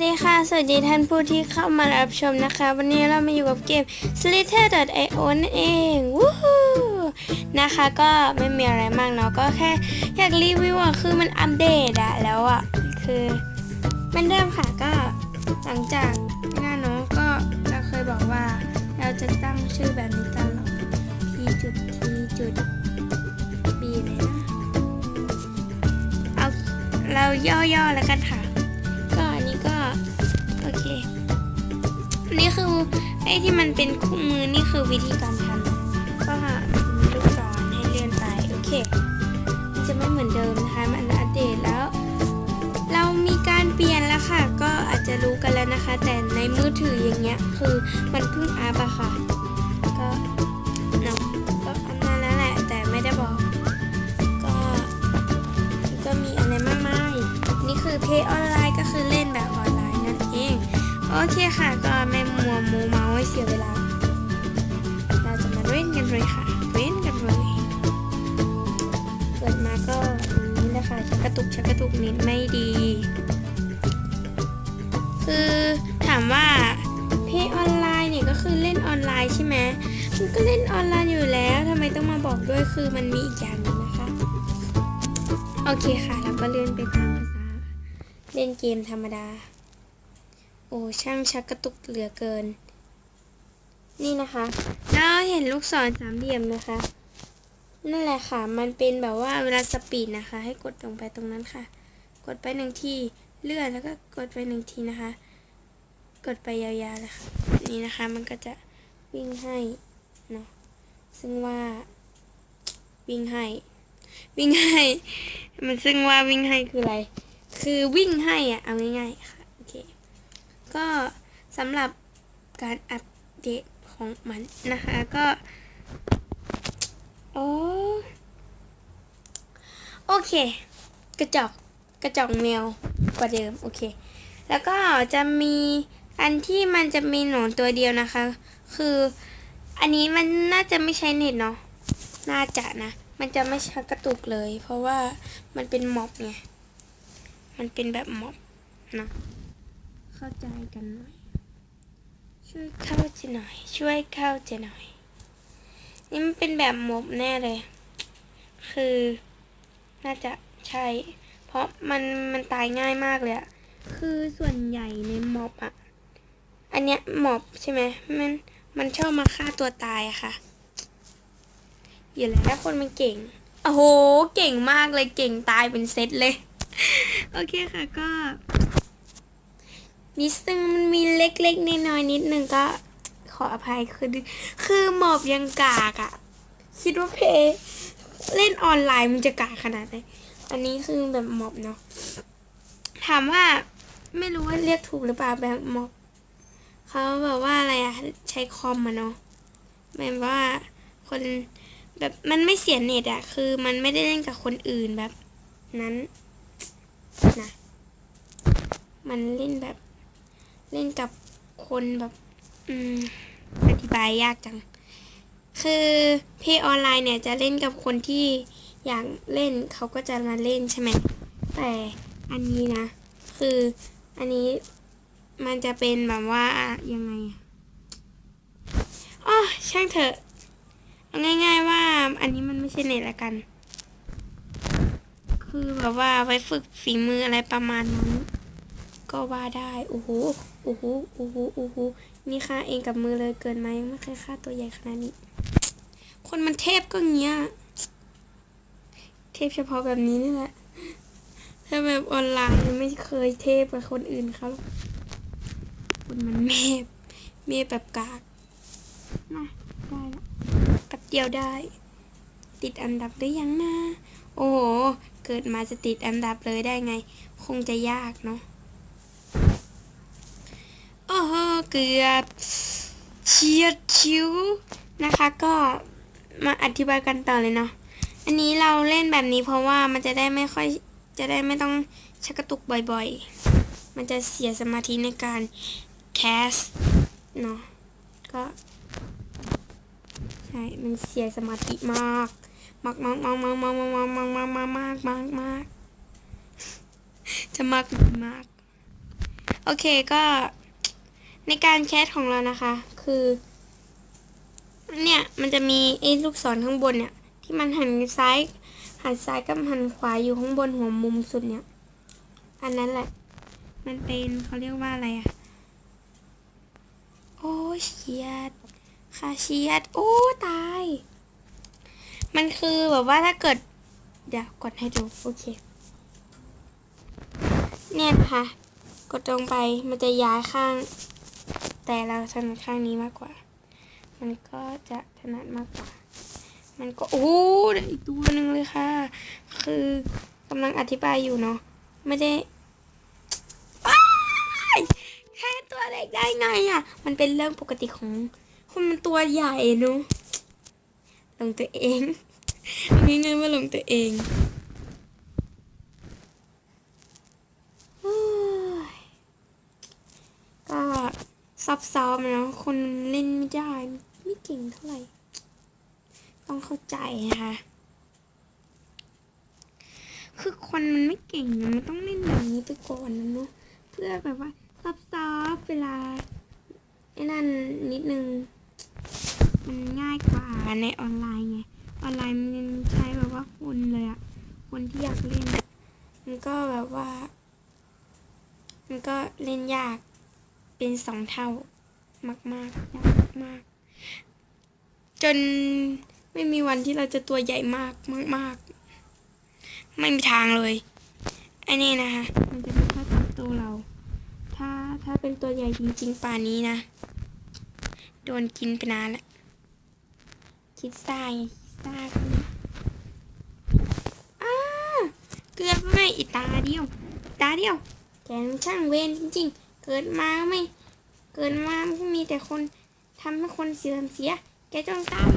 สดีค่ะ สวัสดีท่านผู้ที่เข้ามารับชมนะคะ วันนี้เรามาอยู่กับเกม Slither.io นั่นเองวู้ฮู้นะคะก็ไม่มีอะไรมากเนาะก็แค่อยากรีวิวอะคือมันอัปเดตอะแล้วอะคือมันเดิมค่ะก็หลังจากหน้าเนาะก็เราเคยบอกว่าเราจะตั้งชื่อแบบนี้ตลอด p จุด t จุด b เลยนะเอาเราย่อๆแล้วกันค่ะ เคนนี้คือไอ้ที่มันเป็นคู่มือนี่คือวิธีการทำก็มีลูกศรให้เลื่อนไปโอเคมันจะไม่เหมือนเดิมนะคะ มันอัปเดตแล้ว เรามีการเปลี่ยนแล้วค่ะ ก็อาจจะรู้กันแล้วนะคะ แต่ในมือถืออย่างเงี้ย คือมันเพิ่งอัพอะค่ะก็เนาะก็อันนั้นแล้วแหละแต่ไม่ได้บอก ก็ก็มีอะไรมากมายนี่คือเพย์ออนไลน์ โอเคค่ะ ก็ไม่มัวมูเมาให้เสียเวลา เราจะมาเล่นกันเลยค่ะเล่นกันเลยเปิดมาก็อย่างนี้นะคะชักกระตุกชักกระตุกนิดไม่ดี คือถามว่าเพย์ออนไลน์เนี่ยก็คือเล่นออนไลน์ใช่ไหมมันก็เล่นออนไลน์อยู่แล้วทำไมต้องมาบอกด้วยคือมันมีอีกอย่างนึงนะคะ โอเคค่ะ แล้วก็เลื่อนไปตามภาษา เล่นเกมธรรมดา โอ้ช่างชักกระตุกเหลือเกิน นี่นะคะ แล้วเห็นลูกศรสามเหลี่ยมนะคะ นั่นแหละค่ะ มันเป็นแบบว่าเวลาสปีดนะคะ ให้กดลงไปตรงนั้นค่ะ กดไปหนึ่งทีเลื่อนแล้วก็กดไปหนึ่งทีนะคะ กดไปยาวๆเลยค่ะนี่นะคะ มันก็จะวิ่งให้เนาะซึ่งว่าวิ่งให้ วิ่งให้ มันซึ่งว่าวิ่งให้คืออะไร คือวิ่งให้อะเอาง่ายๆค่ะ ก็สำหรับการอัปเดตของมันนะคะก็โอ้โอเค กระจอกกระจอกแมวกว่าเดิม โอเค แล้วก็จะมีอันที่มันจะมีหนอนตัวเดียวนะคะ คืออันนี้มันน่าจะไม่ใช้เน็ตเนาะน่าจะนะ มันจะไม่ใชักระตุกเลย เพราะว่ามันเป็นม็อบไงมันเป็นแบบม็อบนะ เข้าใจกันหน่อย ช่วยเข้าใจหน่อย ช่วยเข้าใจหน่อย นี่มันเป็นแบบม็อบแน่เลย คือน่าจะใช่ เพราะมันมันตายง่ายมากเลยอะคือส่วนใหญ่ในม็อบอะอันเนี้ยม็อบใช่ไหมมันมันชอบมาฆ่าตัวตายอะค่ะ อยู่แล้วคนมันเก่ง โอ้โห เก่งมากเลย เก่งตายเป็นเซตเลย โอเคค่ะก็ นิดนึงมันมีเล็กๆน้อยๆนิดนึงก็ขออภัยคือคือหมอบยังกากอะคิดว่าเพเล่นออนไลน์มันจะกากขนาดไหนอันนี้คือแบบหมอบเนาะถามว่าไม่รู้ว่าเรียกถูกหรือเปล่าแบบหมอบเขาแบบว่าอะไรอะใช้คอมอะเนาะแบบว่าคนแบบมันไม่เสียเน็ตอะคือมันไม่ได้เล่นกับคนอื่นแบบนั้นนะมันเล่นแบบ เล่นกับคนแบบอืมอธิบายยากจัง คือเพย์ออนไลน์เนี่ยจะเล่นกับคนที่อยากเล่นเขาก็จะมาเล่นใช่ไหมแต่อันนี้นะ คืออันนี้มันจะเป็นแบบว่ายังไงอะอ๋อช่างเถอะเอาง่าย ๆ ว่าอันนี้มันไม่ใช่เน็ตละกัน คือแบบว่าไว้ฝึกฝีมืออะไรประมาณนั้น ก็ว่าได้โอ้โหโอ้โหโอ้โหโอ้โหนี่ค่าเองกับมือเลยเกินมายังไม่เคยฆ่าตัวใหญ่ขนาดนี้ คนมันเทพก็เงี้ย เทพเฉพาะแบบนี้นี่แหละถ้าแบบออนไลน์ไม่เคยเทพกับคนอื่นเขาคนมันเมฟเมฟแบบกากนะได้ละแป๊บเดียวได้ ติดอันดับได้ยังนะโอ้โห เกิดมาจะติดอันดับเลยได้ไง คงจะยากเนาะ โหเกือบเฉียดชิวนะคะ ก็มาอธิบายกันต่อเลยเนาะอันนี้เราเล่นแบบนี้เพราะว่ามันจะได้ไม่ค่อยจะได้ไม่ต้องชักกระตุกบ่อยๆ มันจะเสียสมาธิในการแคสเนาะก็ใช่ มันเสียสมาธิมาก มากมากมากมากมากมากมากมากมากมากมากมากจะมากมาก โอเคก็ ในการแคสของเรานะคะ คือ เนี่ยมันจะมีไอ้ลูกศรข้างบนเนี่ย ที่มันหันซ้ายหันซ้ายกับหันขวาอยู่ข้างบนหัวมุมสุดเนี่ย อันนั้นแหละ มันเป็นเขาเรียกว่าอะไรอะโอ้เชียดคาเชียดโอ้ตาย มันคือแบบว่าถ้าเกิด เดี๋ยวกดให้ดูโอเค เนี่ยนะคะ กดลงไปมันจะย้ายข้าง แต่เราถนัดข้างนี้มากกว่า มันก็จะถนัดมากกว่า มันก็โอ้ได้อีกตัวหนึ่งเลยค่ะ คือกำลังอธิบายอยู่เนาะไม่ได้แค่ตัวเล็กได้ไงอะ่ะ มันเป็นเรื่องปกติของคนมันตัวใหญ่เนาะลงตัวเองง่ายๆว่าลงตัวเองโอ้ยก็ ซับซ้อมๆนะคนเล่นไม่ได้ ไม่เก่งเท่าไหร่ ต้องเข้าใจนะคะคือคนมันไม่เก่งอะมันต้องเล่นแบบนี้ไปก่อนนะเนาะเพื่อแบบว่าซับซ้อนเวลาไอ้นั่นนิดนึง มันง่ายกว่าในออนไลน์ไงออนไลน์มันใช้แบบว่าคนเลยอะคนที่อยากเล่น มันก็แบบว่า มันก็เล่นยาก เป็นสองเท่ามากๆยากมากจนไม่มีวันที่เราจะตัวใหญ่มากมากๆไม่มีทางเลยไอ้นี่นะคะมันจะไม่ค่อยตับตัวเรา ถ้าถ้าเป็นตัวใหญ่จริงๆป่านนี้นะ โดนกินไปนานแล้วคิดซ่าไงคิดซ่าก็เลยอ้าเกือบไม่อีตาเดียว ตาเดียวแกมันช่างเวรจริงๆ เกิดมาไม่ เกิดมาไม่มีแต่คนทำให้คนเสื่อมเสีย แกจงตาย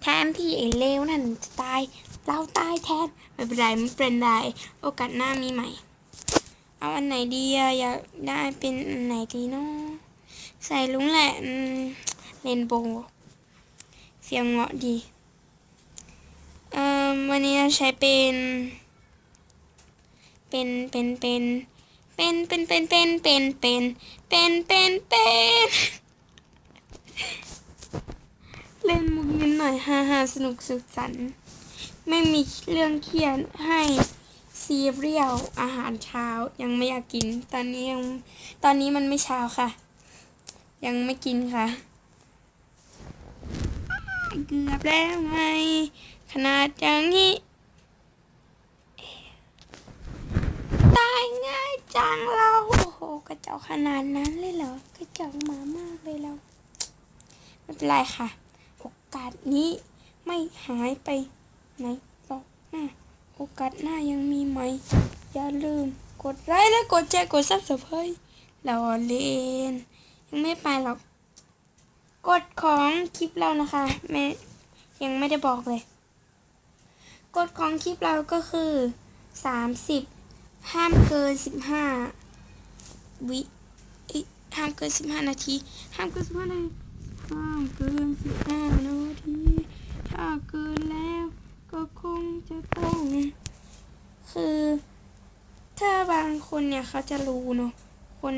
แทนที่ไอ้เลวนั่นจะตาย เราตายแทนไม่เป็นไรไม่เป็นไรโอกาสหน้ามีใหม่ เอาอันไหนดีอะอยากได้เป็นอันไหนดีเนาะใส่ลุงแหละเรนโบเฟียงเงาะดี เอ่อวันนี้ใช้เป็น เป็นเป็นเป็นเป็นเป็นเป็นเป็นเป็นเป็นเป็นเป็นเป็นเล่นมุกนิดหน่อยฮ่าฮ่าสนุกสุขสันไม่มีเรื่องเครียดให้ซีเรียลอาหารเช้ายังไม่อยากกิน ตอนนี้ยังตอนนี้มันไม่เช้าค่ะ ยังไม่กินค่ะเกือบแล้วไงขนาดอย่างนี้ ตายง่ายจังเรา โอ้โห กระจ้าขนาดนั้นเลยเหรอ กระจ้าหมามากเลยเรา ไม่เป็นไรค่ะ โอกาสนี้ไม่หายไปไหนหรอกนะโอกาสหน้ายังมีไหม อย่าลืม กดไลค์และกดแชร์กดซับสไครต์เราเล่นยังไม่ไปหรอกกฎของคลิปเรานะคะแม่ยังไม่ได้บอกเลยกฎของคลิปเราก็คือ 30 ห้ามเกิน15วิเอ้ยห้ามเกิน15นาที ห้ามเกิน15นาทีห้ามเกิน15นาที ถ้าเกินแล้วก็คงจะต้อง คือ ถ้าบางคนเนี่ยเขาจะรู้เนาะ คน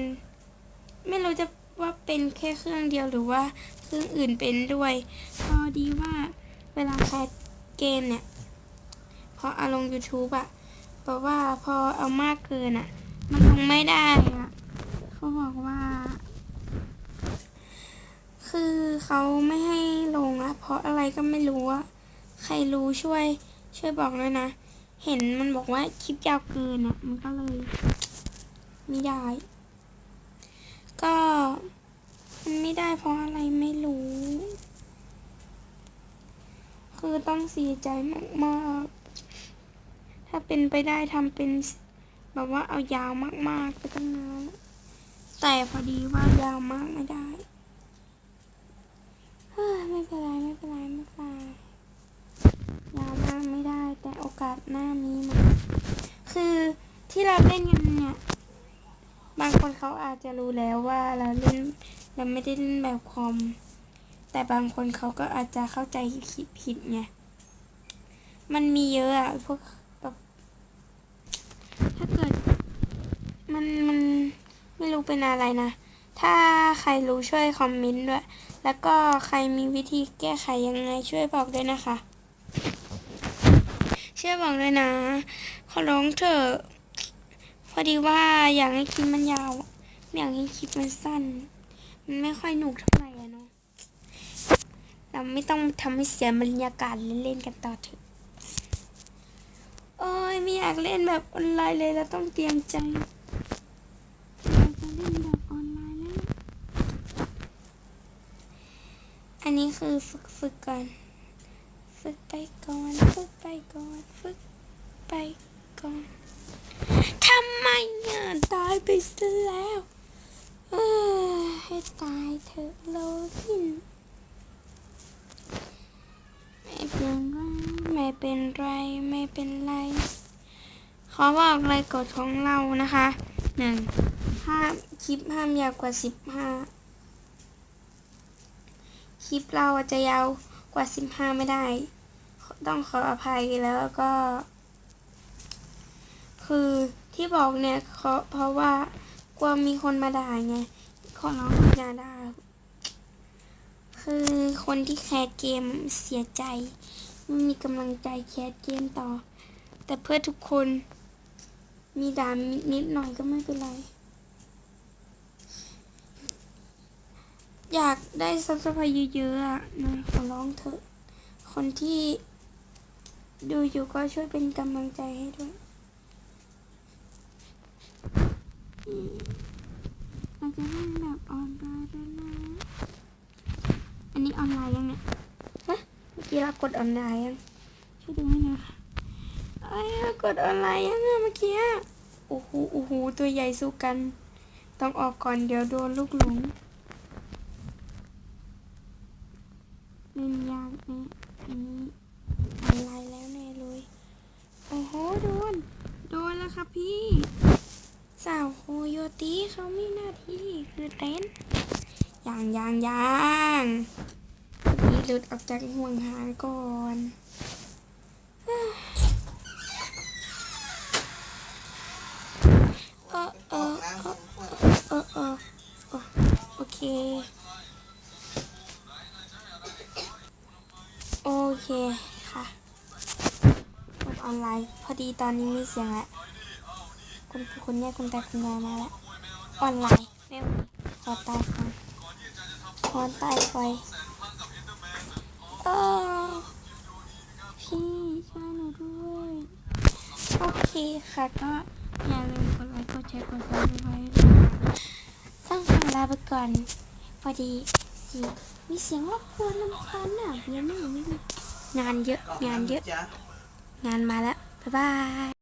ไม่รู้จะว่าเป็นแค่เครื่องเดียวหรือว่าเครื่องอื่นเป็นด้วย พอดีว่าเวลาแคสเกมเนี่ยพอเอาลง YouTube อะ บอกว่าพอเอามากเกินอะมันลงไม่ได้อะเขาบอกว่า คือเขาไม่ให้ลงอะเพราะอะไรก็ไม่รู้อะใครรู้ช่วย ช่วยบอกด้วยนะ เห็นมันบอกว่าคลิปยาวเกินอะ มันก็เลย ไม่ได้ ก็มันไม่ได้เพราะอะไรไม่รู้ คือต้องเสียใจมากๆ ถ้าเป็นไปได้ทำเป็นแบบว่าเอายาวมากๆไปตั้งนานแต่พอดีว่ายาวมากไม่ได้ไม่เป็นไรไม่เป็นไรไม่เป็นไรยาวมากไม่ได้ แต่โอกาสหน้ามีมาคือที่เราเล่นกันเนี่ยบางคนเขาอาจจะรู้แล้วว่าเราเล่นเราไม่ได้เล่นแบบคอม แต่บางคนเขาก็อาจจะเข้าใจผิดไงมันมีเยอะอะพวกแบบถ้าเกิด มันมันไม่รู้เป็นอะไรนะ ถ้าใครรู้ช่วยคอมเมนต์ด้วย แล้วก็ใครมีวิธีแก้ไขยังไงช่วยบอกด้วยนะคะช่วยบอกด้วยนะขอร้องเถอะพอดีว่าอยากให้คลิปมันยาวไม่อยากให้คลิปมันสั้น มันไม่ค่อยหนุกเท่าไหร่อะเนาะเราไม่ต้องทำให้เสียบรรยากาศเล่นๆกันต่อเถอะโอ้ยไม่อยากเล่นแบบออนไลน์เลยเราต้องเตรียมใจเราจะเล่นแบบออนไลน์แล้วนะอั นี้คือฝึกฝึกก่อน ฝึกไปก่อน ฝึกไปก่อน ฝึกไปก่อนทำไมอะตายไปซะแล้วเออให้ตายเถอะโลลินไม่เป็นไรไม่เป็นไรไม่เป็นไร ขอบอกเลยกฎของเรานะคะหนึ่งห้ามคลิปห้ามยาวกว่าสิบห้า ลิปเราจะยาวกว่าสิบห้าไม่ได้ ต้องขออภัยแล้วก็ คือที่บอกเนี่ยเพราะเพราะว่ากลัวมีคนมาด่าไงขอร้องอย่าด่าคือคนที่แคสเกมเสียใจไม่มีกำลังใจแคสเกมต่อ แต่เพื่อทุกคนมีด่านิดหน่อยก็ไม่เป็นไร อยากได้ซับสไครเยอะๆอะนะขอร้องเถอะ คนที่ดูอยู่ก็ช่วยเป็นกำลังใจให้ด้วยอืมเราจะเล่นแบบออนไลน์แล้วยนะ อันนี้ออนไลน์ยังเนี่ยฮะเมื่อกี้เรากดออนไลน์ยัง ช่วยดูให้หน่อยค่ะเอ้ยเรากดออนไลน์ยังอะเมื่อกี้ โอ้โห โอ้โห ตัวใหญ่สู้กัน ต้องออกก่อนเดี๋ยวโดนลูกหลง เล่นยากแน่อันนี้ออนไลน์แล้วแน่เลย โอ้โห โดน โดนแล้วครับพี่ สาวโคโยตี้เขามีหน้าที่คือเต้นยางยางยางนี่หลุดออกจากห่วงหางก่อนออเออเออเออเออเออโอเค โอเคค่ะกดออนไลน์ พอดีตอนนี้มีเสียงแล้วคุณคุณเนี่ยคุณแต่คุณยายมาแล้ว ออนไลน์ไม่ไหวขอตายก่อนขอตายไปเออพี่ช่วยหนูด้วย โอเคค่ะก็อย่าลืมกดไลค์กดแชร์กดซับสไครต์ต้องขอลาไปก่อน พอดีสียง มีเสียงรบกวนลำคาญน่ะเบียร์ไม่ไม่งานเยอะงานเยอะจ๊ะงานมาแล้ว บ๊ายบาย